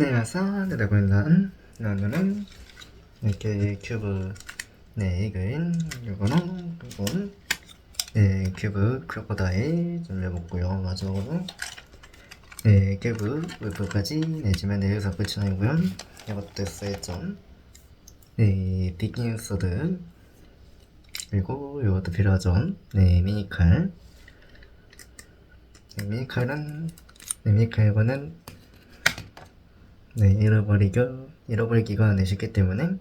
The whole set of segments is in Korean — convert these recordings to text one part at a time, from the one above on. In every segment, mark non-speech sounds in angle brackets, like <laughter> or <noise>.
네. 내고 있는 오늘은 이렇게 큐브 네 이거인 이거는 이건 네 큐브 크로코다일 좀 해봤고요. 마지막으로 네 큐브 웨프까지 내지면 네 여기서 끝이 아니고요. 이것도 써있죠. 네 비긴 소드 그리고 이것도 필요하죠. 네 미니칼 네, 미니칼은 네 미니칼 이거는 네, 잃어버리기, 잃어버리기가 네, 쉽기 때문에,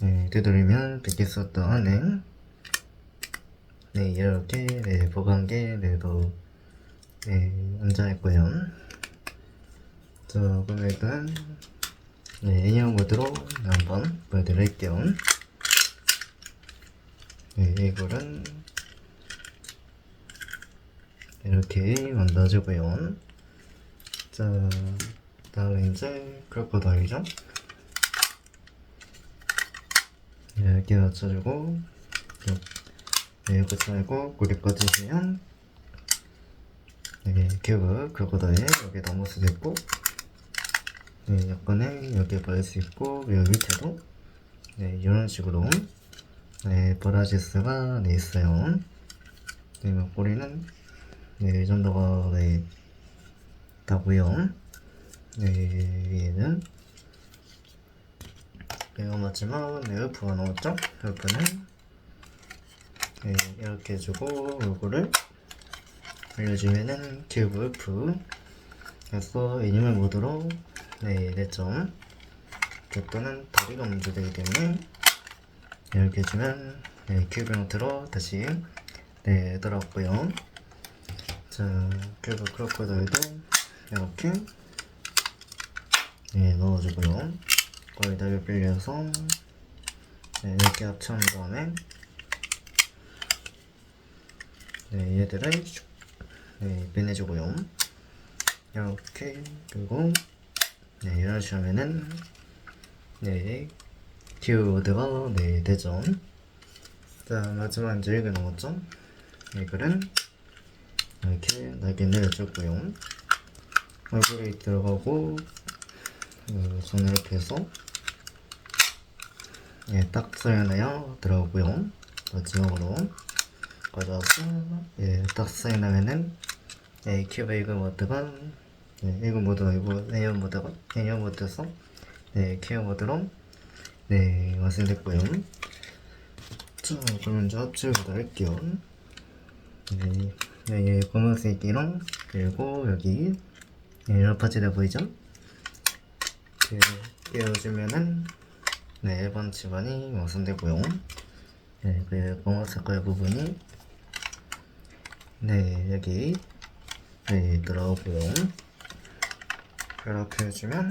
네, 되돌리면 수 없던, 네, 네, 이렇게, 네, 보관기, 네, 도, 네. 자, 그럼 일단, 네, 애니어 모드로 한번 보여드릴게요. 네, 이거는, 이렇게 만들어주고요. 자, 다음에 이제 크로커다일이죠 이렇게 맞춰주고 네, 붙여주고 고리까지 주면 네, 큐브 크로커다일 여기 넘을 수도 있고 네, 약간의 여기에 버릴 수 있고 여기 밑에도 네, 이런 식으로 네, 버라질 수가 네, 있어요. 네, 꼬리는 네, 이 정도가 네, 다고요 네, 얘는 내가 맞지만 네, 엘프가 나왔죠? 엘프는 네, 이렇게 해주고 요거를 알려주면은 큐브 엘프. 그래서 애니멀 모드로 네, 냈죠 또는 다리가 문제되기 때문에 이렇게 해주면 네, 큐브 형태로 다시 네, 돌아왔고요. 자, 큐브 크로커다일도 이렇게 네, 넣어주고요. 거기다 빌려서 네, 이렇게 합쳐놓은 다음에 네, 얘들을 슉, 네, 빼내주고요. 이렇게 그리고 네, 이런 식으로 하면은 네, 키워드가 네, 되죠. 자, 마지막 이제 이거 남았죠? 이거는 이렇게 날개 내려주고요. 얼굴이 들어가고 그 손을 이렇게 해서 예, 딱 써야나요? 들어오고요. 마지막으로 가져와서 예, 딱 써야나면은 예, 큐브 이그 모드가 예, 이그 모드 아니고 에어 모드가 에어 모드에서 네, 큐브 모드로 네, 완성됐고요. 자, 그럼 이제 합체부터 할게요. 네, 네, 검은색이랑 그리고 여기 예, 러파지다 보이죠? 이렇게 띄워주면은 네 1번 집안이 완성되고요. 네, 그 검은 색깔 부분이 네 여기 네 들어오고요. 이렇게 해주면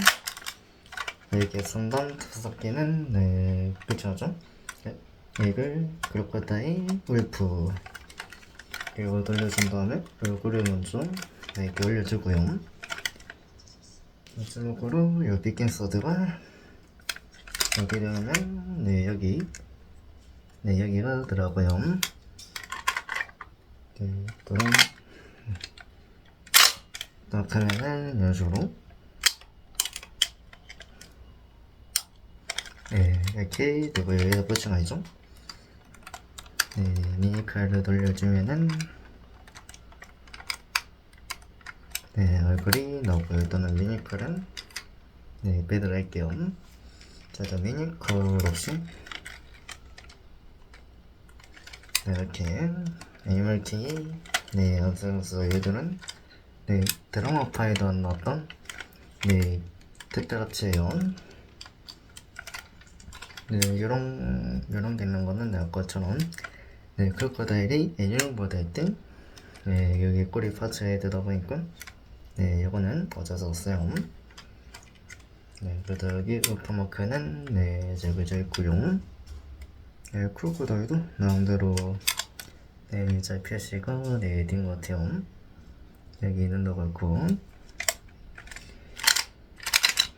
이렇게 선단 다섯 개는 네 끝이죠 네, 이걸 그룹과다이 울프. 이거 돌려준 다음에 얼굴을 먼저 네, 이렇게 올려주고요 마지막으로 요 비킨 소드가 여기 되면 네 여기. 네 여기가 들어가고요. 네딱 하면은 이런 식으로. 네 이렇게 되고 여기다 붙여놔야죠? 네 미니칼을 돌려주면은 네, 얼굴이 나오고요. 일단은 미니컬은 네, 빼도록 할게요. 자, 자 미니컬 없이 네, 이렇게 애니멀티 네, 영상에서 얘들은 네, 드라마 안 나왔던 네, 특별합체예요. 네, 요런, 요런 게 있는 거는 네, 아까처럼 네, 크로커다일이 애니멀보다 할 때, 네, 여기 꼬리 파츠에 보니까 네, 이거는 어쩌서 없어요. 네, 그래도 여기 우프마크는 네, 제그져 있고요. 네, 크로코다일도 나름대로 네, 잘 표시가 네, 된것 같아요. 여기 있는 거 같고.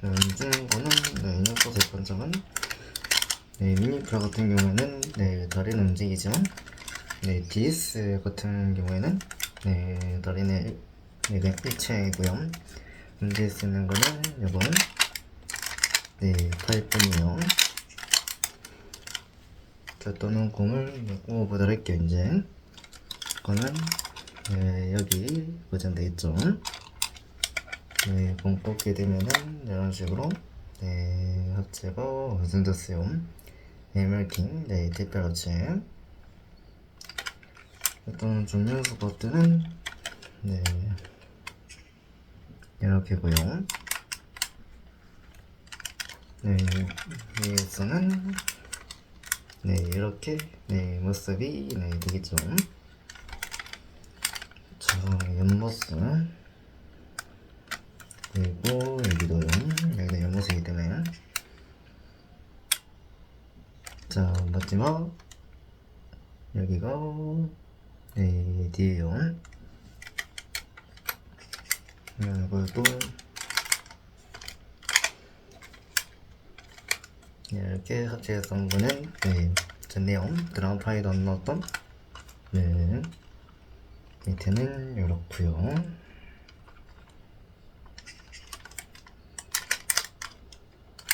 네, 이주는 거는 네, 녀석 대판장은 네, 미니프라 같은 경우에는 네, 다리는 움직이지만 네, DS 같은 경우에는 네, 다리는 이게. 움직일 수 있는 거는 이건 네. 자, 또는 공을 뽑아보도록 할게요, 이제. 이거는, 네, 여기 고정돼 있죠. 네, 공 뽑게 되면은, 이런 식으로, 네, 합체가 완성됐어요. 네, 멀킹, 네, 특별 합체. 일단 정면수 버튼은, 네, 이렇게고요. 네, 위에서는 네 이렇게 네 모습이 네 되겠죠. 자 옆모습 그리고 여기도요. 여기는 옆모습이기 때문에 자 마지막 여기가 네 뒤에요. 네, 이것도 이렇게 한 거는 네, 좋네요. 드라마 파일도 안 넣었던 네 밑에는 이렇고요.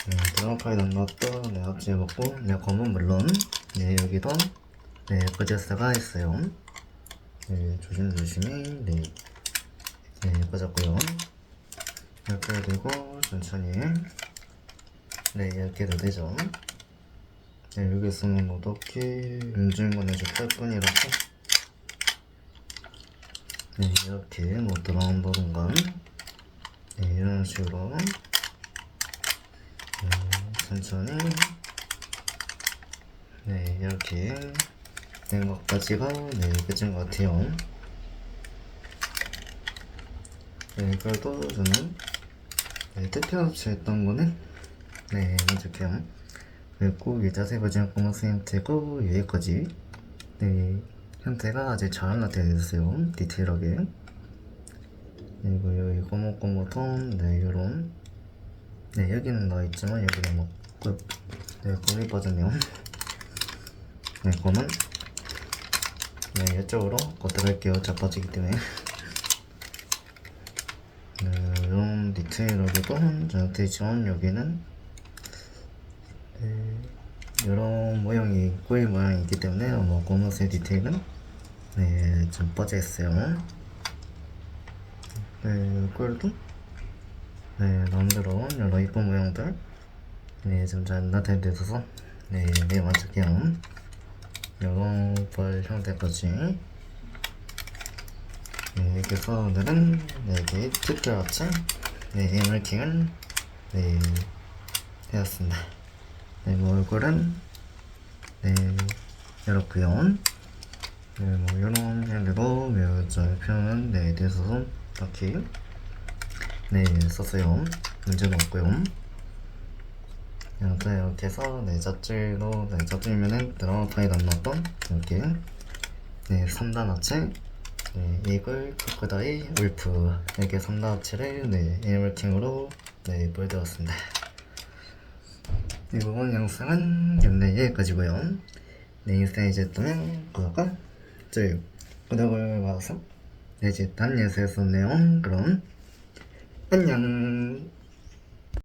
네, 드라마 파일 안 넣었던 네, 합체해봤고 네, 검은 물론 네 여기도 네 꺼져서가 있어요. 네 조심조심히 네, 네 꺼졌고요. 이렇게 되고 천천히. 네 이렇게 도 되죠. 네 여기서는 어떻게 음질만 해줄 뿐이라서 네 이렇게 뭐 들어온다던가 네 이런 식으로. 네, 천천히. 네 이렇게 된 것까지가 네 끝인 것 같아요 네 그래도 저는 네, 특별 합체했던 거는 네, 만족해요. 그리고 이 자세 버전 코머스 형태고 여기까지 네, 형태가 아주 잘 나타냈어요. 디테일하게. 그리고 여기 꼬목꼬목통 네, 요런 네, 여기는 나있지만 여기는 뭐 그, 네, 거기 빠졌네요. <laughs> 네, 검은 네, 이쪽으로 걷어갈게요. 자빠지기 때문에. <laughs> 네, 이런 디테일하게도 잘 되지만 여기는 네, 이런 모양이 꼬리 모양이 있기 때문에 뭐 검은색 디테일은 네, 좀 빠져 있어요. 네, 꼴도 네, 나름대로 여러 이쁜 모양들 네, 좀 잘 나타내 있어서 네, 네, 만족해요. 이런 벌 형태까지 네, 그래서 오늘은 네, 이게 특별 합체 네, 에이멀킹을 네, 되었습니다. 네, 뭐 얼굴은 네 이렇고요. 네, 뭐 이런 형태고 묘자 표현은 네 대해서 딱히 네 썼어요. 문제는 없고요. 이렇게 이렇게 해서 네 잣질로 네 잣질면은 드라마 파일 안 나왔던 이렇게 네 3단 합체 네 이글 크크다이 울프 이렇게 3단 합체를 네 애니멀킹으로 네 보여드렸습니다. 이번 영상은 현재 여기까지고요. 내 인스타에 이제또는 구독과 좋아요, 구독을 봐서 네, 이제 다음 영상에서 내용 그럼 안녕